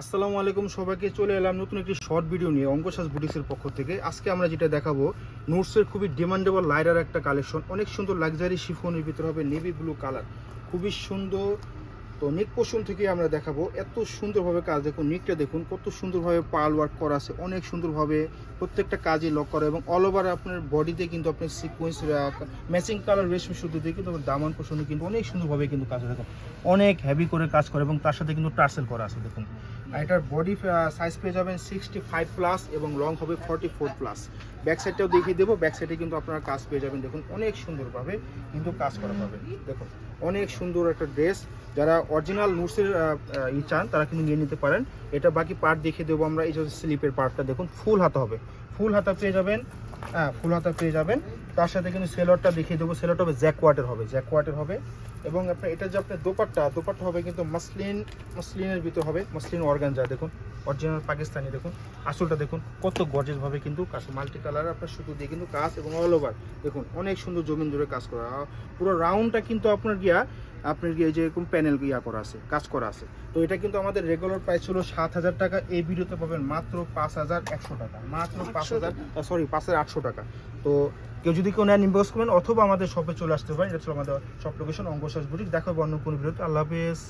আসসালামু আলাইকুম, সবাইকে চলে এলাম নতুন একটি শর্ট ভিডিও নিয়ে অঙ্কশ্বাস বুটিক্সের পক্ষ থেকে। আজকে আমরা যেটা দেখাবো নোটসের খুবই ডিমান্ডেবল লাইডার একটা কালেকশন অনেক সুন্দর লাক্সারি শিফনের ভিতরে হবে নেভি ব্লু কালার খুবই সুন্দর। তো নেক পোষণ থেকে আমরা দেখাবো, এত সুন্দরভাবে কাজ দেখুন নেকটা দেখুন, কত সুন্দরভাবে পাল ওয়ার্ক করা আছে, অনেক সুন্দরভাবে প্রত্যেকটা কাজে লক করা এবং অল ওভার আপনার বডিতে কিন্তু আপনার সিকোয়েন্স ম্যাচিং কালার রেশমি সুতো দিয়ে কিন্তু দামান পোষণে কিন্তু অনেক সুন্দরভাবে কিন্তু কাজ দেখুন অনেক হেভি করে কাজ করে এবং তার সাথে কিন্তু টার্সেল করা আছে দেখুন। এটার বডি সাইজ পেয়ে যাবেন সিক্সটি ফাইভ প্লাস এবং লং হবে ফর্টি ফোর প্লাস ব্যাক সাইডটাও দেখিয়ে দেবো। ব্যাক সাইডে কিন্তু আপনারা কাজ পেয়ে যাবেন। দেখুন, অনেক সুন্দরভাবে কিন্তু কাজ করা হবে দেখুন, অনেক সুন্দর একটা ড্রেস যারা অরিজিনাল নুটসের ই চান, তারা কিন্তু নিয়ে নিতে পারেন। এটা বাকি পার্ট দেখিয়ে দেবো আমরা। এই যে স্লিপের পার্টটা দেখুন ফুল হাতা হবে। ফুল হাতা পেয়ে যাবেন। হ্যাঁ ফুল হাতা পেয়ে যাবেন। তার সাথে কিন্তু সেলরটা দেখিয়ে দেবো। সেলরটা হবে জ্যাক ওয়াটের হবে। জ্যাক ওয়াটের হবে। এবং আপনার এটা যে আপনার দোপাট্টা দোপাট্টা হবে কিন্তু মাসলিন, মাসলিনের ভিতর হবে মাসলিন অর্গানজা, দেখুন অরিজিনাল পাকিস্তানি, দেখুন, আসলটা দেখুন, কত গর্জেস ভাবে কিন্তু কাজ মাল্টি কালার আপনার সুতো দিয়ে কিন্তু কাজ এবং অল ওভার দেখুন, অনেক সুন্দর জমিন জুড়ে কাজ করা, পুরো রাউন্ডটা কিন্তু আপনার গিয়া আপনার কি যে এরকম প্যানেল ইয়া করা আছে কাজ করা আছে। তো এটা কিন্তু আমাদের রেগুলার প্রাইস হলো সাত হাজার টাকা। এই ভিডিওতে পাবেন মাত্র পাঁচ হাজার একশো টাকা। মাত্র পাঁচ হাজার সরি পাঁচ হাজার আটশো টাকা। তো কেউ যদি কেউ নেন ইনভেস্ট করবেন অথবা আমাদের শপে চলে আসতে পারেন এটা ছিল আমাদের শপ লোকেশন অঙ্গশ্বাস বুটিক দেখা হবে অন্য কোনো ভিডিওতে। আল্লাহ হাফেজ।